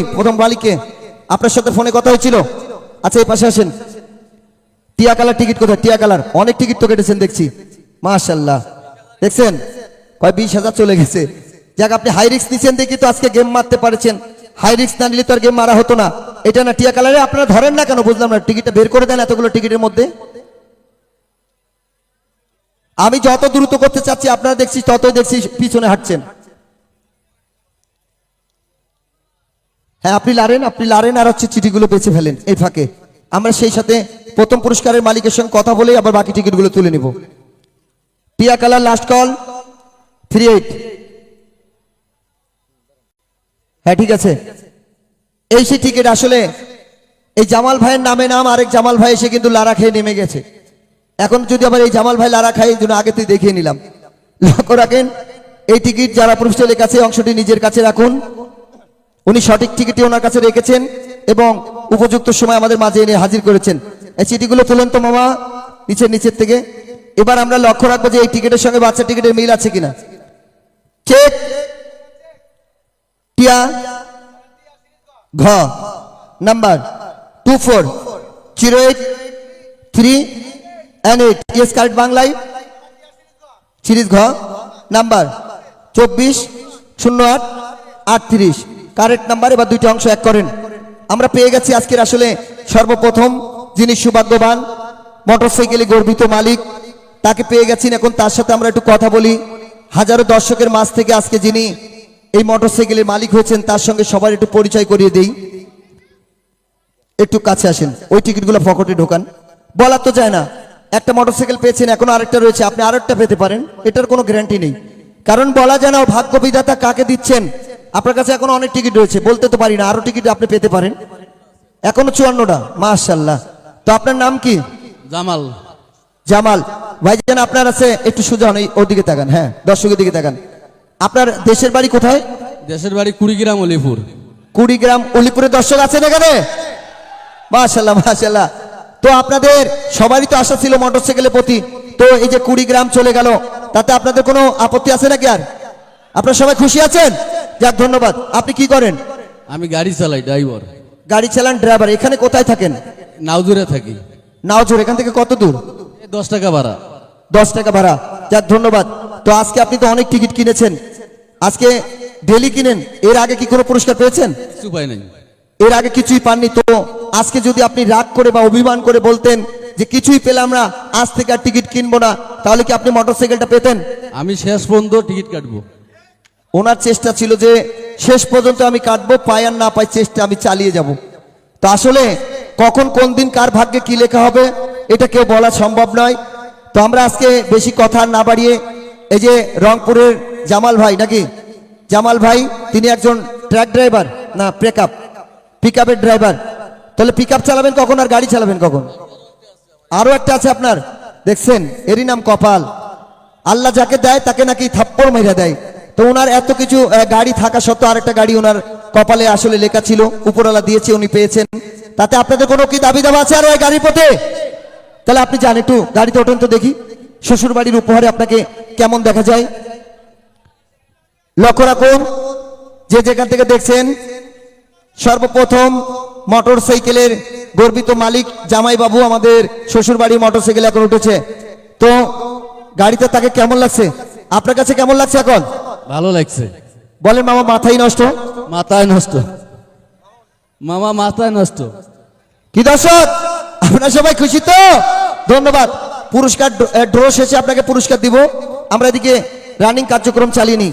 কই প্রথম মালিককে আপনার সাথে ফোনে কথা হয়েছিল। আচ্ছা এই পাশে আসেন। টিয়া কালার টিকিট কোথায়? টিয়া কালার। অনেক টিকিট তো কেটেছেন, দেখছি। মাশাল্লাহ দেখছেন? কয়, বিশ হাজার চলে গেছে। যাক, আপনি হাই রিক্স নিচ্ছেন দেখি তো আজকে গেম মারতে পারছেন। হাই রিক্স না নিলে তো আর গেম মারা হতো না। এটা না টিয়া কালারে আপনারা ধরেন না কেন? বুঝলাম না, টিকিটটা বের করে দেন এতগুলো টিকিটের মধ্যে। আমি যত দ্রুত করতে চাচ্ছি, আপনারা দেখছি, ততই দেখছি পিছনে হাঁটছেন। হ্যাঁ আপনি লারেন আপনি লারেন আর হচ্ছে চিঠিগুলো বেছে ফেলেন এই ফাঁকে। আমরা সেই সাথে প্রথম পুরস্কারের মালিকের সঙ্গে কথা বলেই আবার বাকি টিকিটগুলো তুলে নিব। টিয়া colour last call three eight হ্যাঁ ঠিক আছে। এই সেই টিকিট আসলে এই জামাল ভাইয়ের নামে নাম, আরেক জামাল ভাই এসে কিন্তু লারা খেয়ে নেমে গেছে। এখন যদি আবার এই জামাল ভাই লারা খায়, এই জন্য আগে থেকে দেখিয়ে নিলাম। লক্ষ্য রাখেন, এই টিকিট যারা পুরুষটা লেখাছে অংশটি নিজের কাছে রাখুন। উনি সঠিক টিকিটটি ওনার কাছে রেখেছেন এবং উপযুক্ত সময় আমাদের মাঝে এনে হাজির করেছেন। এই চিঠিগুলো তুলেন তো মামা, নিচের নিচের থেকে। এবার আমরা লক্ষ্য রাখব যে এই টিকিটের সঙ্গে বাচ্চা টিকিটের মিল আছে কিনা। চেক, টিয়া, ঘ, number, two four, zero eight, three and eight. Yes, correct বাংলায়? সিরিজ ঘ, নাম্বার, চব্বিশ, শূন্য আট, আটত্রিশ। কারেক্ট নাম্বার এবার দুইটা অংশ এক করেন। আমরা পেয়ে গেছি আজকের আসলে সর্বপ্রথম যিনি সৌভাগ্যবান, মোটরসাইকেলে গর্বিত মালিক, তাকে পেয়ে গেছেন এখন তার সাথে আমরা একটু কথা বলি। হাজারো দর্শকের মাঝ থেকে আজকে যিনি এই মোটরসাইকেলের মালিক হয়েছেন, তার সঙ্গে সবার একটু পরিচয় করিয়ে দেই। একটু কাছে আসেন, ওই টিকিটগুলো পকেটে ঢোকান। বলা তো যায় না, একটা মোটরসাইকেল পেয়েছেন, এখন আরেকটা রয়েছে, আপনি আরেকটা পেতে পারেন, এটার কোনো গ্যারান্টি নেই। কারণ বলা যায় না ভাগ্য বিধাতা কাকে দিচ্ছেন? আপনার কাছে এখন অনেক টিকিট রয়েছে বলতে তো পারি না আরও টিকিট আপনি পেতে পারেন। এখনও চুয়ান্নটা মাশাল্লাহ তো আপনার নাম কি? জামাল। জামাল। ভাইজান আপনার আছে একটু সোজা ওদিকে তাকান হ্যাঁ দর্শকের দিকে তাকান। আপনার দেশের বাড়ি কোথায়? দেশের বাড়ি কুড়িগ্রাম অলিপুর। কুড়িগ্রাম অলিপুরের দর্শক আছেন এখানে? মাশাল্লাহ মাশাল্লাহ তো আপনাদের সবারই তো আশা ছিল মোটরসাইকেলের প্রতি। তো এই যে কুড়িগ্রাম চলে গেল তাতে আপনাদের কোনো আপত্তি আছে নাকি আর? আপনারা সবাই খুশি আছেন? যাক ধন্যবাদ। আপনি কি করেন? আমি গাড়ি চালাই ড্রাইভার। গাড়ি চালান ড্রাইভার এখানে কোথায় থাকেন? নাওজুরে থাকি। নাওজুর এখান থেকে কত দূর? দশ টাকা ভাড়া। দশ টাকা ভাড়া। যাক ধন্যবাদ। তো আজকে আপনি তো অনেক টিকিট কিনেছেন। আজকে ডেলি কিনেন এর আগে কি কোনো পুরস্কার পেয়েছেন? কিছু পাই নাই। এর আগে কিছুই পাননি। তো আজকে যদি আপনি রাগ করে বা অভিমান করে বলতেন যে কিছুই পেলাম না আজ থেকে আর টিকিট কিনবো না তাহলে কি আপনি মোটরসাইকেলটা পেতেন? আমি শেষ পর্যন্ত টিকিট কাটবো। ওনার চেষ্টা ছিল যে শেষ পর্যন্ত আমি কাটবো, পাই আর না পাই চেষ্টা আমি চালিয়ে যাব। তো আসলে কখন কোন দিন কার ভাগ্যে কি লেখা হবে, এটা কেউ বলা সম্ভব নয়। তো আমরা আজকে বেশি কথা না বাড়িয়ে এই যে রংপুরের জামাল ভাই নাকি? জামাল ভাই, তিনি একজন ট্রাক ড্রাইভার, না পিক আপ পিক আপের ড্রাইভার। তাহলে পিক আপ চালাবেন কখন আর গাড়ি চালাবেন কখন? আরও একটা আছে আপনার, দেখছেন, এরই নাম কপাল। আল্লাহ যাকে দেয় তাকে নাকি থাপ্পড় মেরে দেয়। তো ওনার এত কিছু গাড়ি থাকা সত্ত্বেও আরেকটা গাড়ি ওনার কপালে আসলে লেখা ছিল, উপরওয়ালা দিয়েছে, উনি পেয়েছেন। তাতে আপনাদের কোনো কি দাবি দাবা আছে আর ওই গাড়ির পথে? তাহলে আপনি জান একটু, গাড়িতে ওঠেন তো দেখি। শ্বশুর বাড়ির উপহারে আপনাকে কেমন দেখা যায়? লক্ষ্য রাখুন, যে যেখান থেকে দেখছেন, সর্বপ্রথম মোটর সাইকেলের গর্বিত মালিক জামাই বাবু আমাদের শ্বশুর বাড়ি মোটর সাইকেল এখন উঠেছে। তো গাড়িতে তাকে কেমন লাগছে? আপনার কাছে কেমন লাগছে এখন? ভালো লাগছে। বলে মামা মাথায় নষ্ট? মাথায় নষ্ট। মামা মাথায় নষ্ট। কি দর্শক? আপনার সবাই খুশি তো? ধন্যবাদ। পুরস্কার ড্র শেষে আপনাকে পুরস্কার দিব। আমরা এদিকে রানিং কার্যক্রম চালিয়ে নিই।